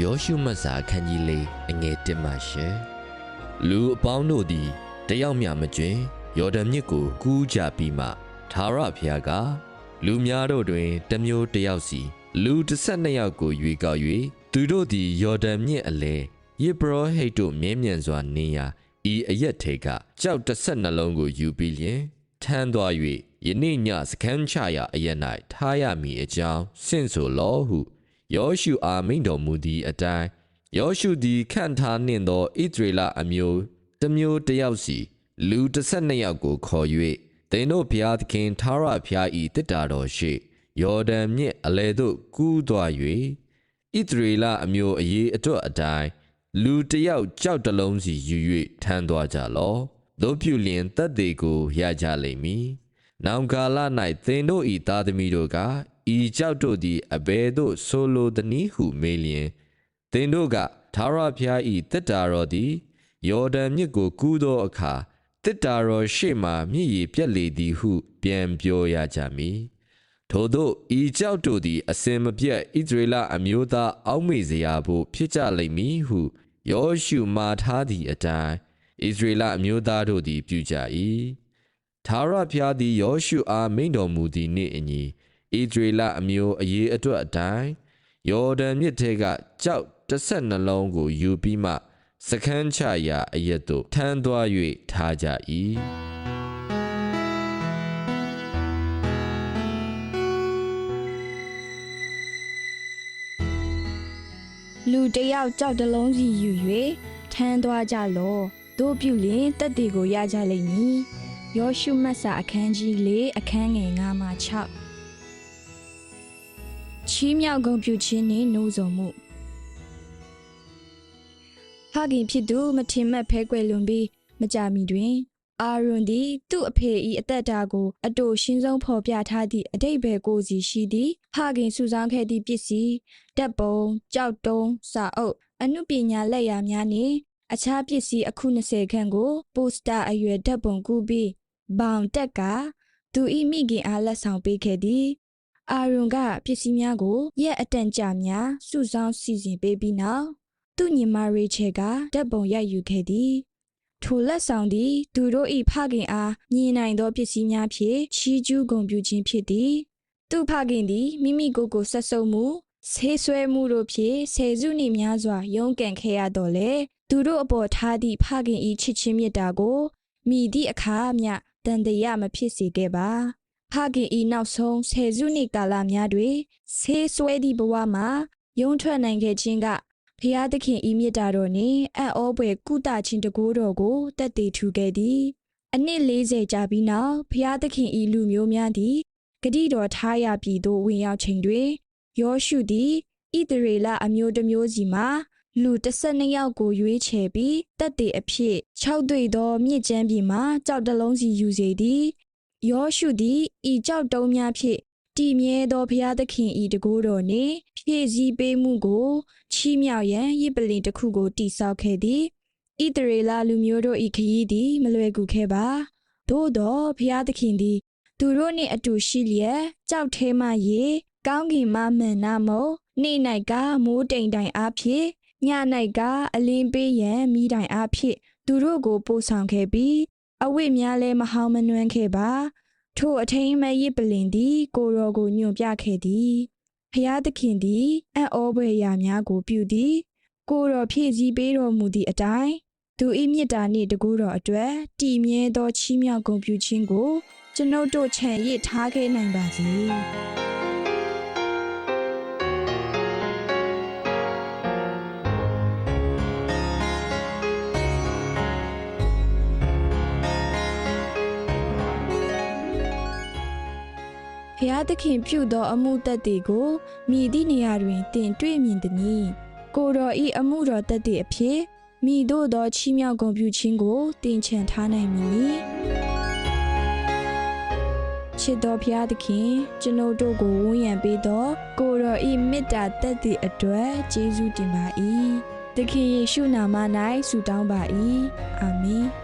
ယောရှုမတ်စာအခန်းကြီးလေးအငယ်1မှရှင်လူအပေါင်းတို့သည်တယောက်မျှမကျွင်ယော်ဒန်မြစ်ကိုကူးကြပြီးမှသာရဖျားကလူများတို့တွင်တစ်မျိုးတစ်ယောက်စီလူ12ယောက်ကိုရွေကောက်၍သူတို့သည်ယော်ဒန်မြစ်အလဲယေဘရဟိတ်တို့မြင်းမြန်စွာနေရာဤအရက်ထေကကြောက်12လုံးကိုယူပြီးလျင်ထမ်းသွား၍ယနေ့ညစခန်းချရာအရက်၌ထားရမည်အကြောင်းဆင့်ဆိုလောဟု ယောရှုအားမိန့်တော်မူသည့်အတိုင်းယောရှုသည်ခန့်ထားနှင့်သောဣသရေလအမျိုးတစ်မျိုးတစ်ယောက်စီလူ12ယောက်ကိုခေါ်၍သင်တို့ဘုရားသခင်သာရဘုရား၏တစ်တာတော်ရှိယော်ဒန်မြစ်အလယ်သို့ကူးသွား၍ဣသရေလအမျိုးအရေးအတွက်အတိုင်းလူတစ်ယောက်ကြောက်တစ်လုံးစီယူ၍ထမ်းသွားကြလော့တို့ပြုလျင်တက်သေးကိုရကြလိမ့်မည်နောင်ကာလ၌သင်တို့ဤသားသမီးတို့က ဤကြောက်တို့သည်အဘယ်သို့ဆိုလိုသနည်းဟုမေးလျင်သင်တို့ကသာရဖျားဤတစ်တာတော်သည်ယော်ဒန်မြစ်ကိုကူးသောအခါတစ်တာတော်ရှေ့မှမြည်ရည်ပြက်လေသည်ဟု ပြန်ပြောရကြမည်ထို့သောဤကြောက်တို့သည် အစင်မပြတ်ဣသရေလအမျိုးသားအောက်မေ့စရာဖို့ဖြစ်ကြလိမ့်မည်ဟုယောရှုမှာထားသည့်အတိုင်းဣသရေလအမျိုးသားတို့သည် ပြုကြ၏သာရဖျားသည်ယောရှုအားမိန့်တော်မူသည့်နေ့အညီ ဣသရေလအမျိုးအရေးအတွက်အတိုင်းယော်ဒန်မြစ်ထဲကကြောက်တစ်ဆက်နှလုံးကိုယူပြီးမှစခန်းချရာအရက်သို့ထမ်းသွား၍ထားကြ၏။လူတစ်ယောက်ကြောက်တစ်လုံးစီယူ၍ထမ်းသွားကြလော့တို့ပြုလျင်တက်တေကိုရကြလိမ့်မည်ယောရှုမတ်စာအခန်းကြီး၄အခန်းငယ်9မှ6 ချီးမြှောက်ဂုဏ်ပြုခြင်းနှင့်နှိုးဆော်မှုဖခင်ဖြစ်သူမထင်မှတ်ဖဲကွယ်လွန်ပြီးမကြမီတွင် အာရွန်သည်သူ့အဖေ၏အသက်တာကိုအတူရှင်းဆုံးဖော်ပြထားသည့်အတိတ်ဘယ်ကိုစီရှိသည်ဖခင်စုဆောင်းခဲ့သည့်ပစ္စည်းတပ်ပုံကြောက်တုံးစာအုပ်အမှုပညာလက်ရာများနှင့်အခြားပစ္စည်းအခု20ခန့်ကို ပိုစတာအရွယ်ဓာတ်ပုံကူးပြီးဘောင်တက်ကသူ၏မိခင်အားလက်ဆောင်ပေးခဲ့သည် အာရွန်ကပစ္စည်းများကိုရက်အတန်ကြာများစုဆောင်းစီစဉ်ပေးပြီးနောက်သူ့ညီမရေချယ်ကဓာတ်ပုံရိုက်ယူခဲ့သည်ထိုလက်ဆောင်သည်သူတို့၏ဖခင်အားမြင်နိုင်သောပစ္စည်းများဖြင့်ချီးကျူးဂုဏ်ပြုခြင်းဖြစ်သည်သူဖခင်သည်မိမိကိုယ်ကိုဆက်ဆုပ်မှုဆေးဆွဲမှုတို့ဖြင့်ဆယ်စုနှစ်များစွာရုန်းကန်ခဲ့ရတော့လေသူတို့အပေါ်ထားသည့်ဖခင်၏ချစ်ချင်းမြတ်တာကိုမိသည့်အခါမျှတန်တရာမဖြစ်စေခဲ့ပါ ဖခင်၏နောက်ဆုံးဆယ်စုနှစ်ကာလများတွင်ဆေးဆွဲသည့်ဘဝမှာယုံထွက်နိုင်ခဲ့ခြင်းကဖျားသခင်ဤမြတ်တာတော်နှင့်အံ့ဩဖွယ်ကုသခြင်းတကူတော်ကိုတက်တည်ထူခဲ့သည်အနှစ်40ကြာပြီးနောက်ဖျားသခင်ဤလူမျိုးများသည်ဂတိတော်ထားရပြည်သို့ဝင်ရောက်ချိန်တွင်ယောရှုသည်ဣသရေလအမျိုးတစ်မျိုးစီမှလူ12ယောက်ကိုရွေးချယ်ပြီးတက်တည်အဖြစ်၆တွေ့သောမြစ်ကျမ်းပြည်မှကြောက်တလုံးစီယူစေသည် ယောရှုသည်ဤကြောက်တုံးများဖြင့်တည်မြဲသောဘုရားသခင်ဤတကူတော်နှင့်ဖြည့်ဆည်းပေးမှုကိုချီးမြှောက်ရန်ရစ်ပလင်တစ်ခုကိုတိဆောက်ခဲ့သည်ဣသရေလလူမျိုးတို့ဤခရီးသည်မလွယ်ကူခဲ့ပါသို့သောဘုရားသခင်သည် သူတို့နှင့်အတူရှိလျက်ကြောက်ထဲမှရေကောင်းကင်မှမှန်နာမုံနေ့၌ကမိုးတိမ်တိုင်အားဖြင့်ည၌ကအလင်းပေးရန်မိတိုင်အားဖြင့်သူတို့ကိုပို့ဆောင်ခဲ့ပြီးအဝိများလည်းမဟောင်းမနှွမ်းခဲ့ပါ ထို့အထိန်မဲ့ရစ်ပလင်သည် ကိုရောကိုညွန်ပြခဲ့သည်ဖျားသခင်သည်အံ့ဩဖွယ်ရာများကိုပြုသည် ကိုတော်ဖြည့်ဆည်းပေးတော်မူသည့်အတိုင်းသူ၏မြတ်တာနှင့်တကူတော်အတွက်တည်မြဲသောချီးမြှောက်ဂုဏ်ပြုခြင်းကိုကျွန်ုပ်တို့ခြံရစ်ထားခဲ့နိုင်ပါစေ။ ဖဖျားသခင်ပြုသောအမှုသက်တည်ကိုမိသည့်နေရာတွင်တင်တွေ့မြင်သည်။ကိုတော်ဤအမှုတော်သက်တည်အဖြစ်မိတို့သောချီးမြှောက်ဂုဏ်ပြုခြင်းကိုတင်ချန်ထားနိုင်မည်။ချစ်တော်ဖျားသခင်ကျွန်ုပ်တို့ကိုဝန်းရံပေးသောကိုတော်ဤမေတ္တာသက်တည်အတွက်ကျေးဇူးတင်ပါ၏။သခင်ယေရှုနာမ၌ဆုတောင်းပါ၏။အာမင်။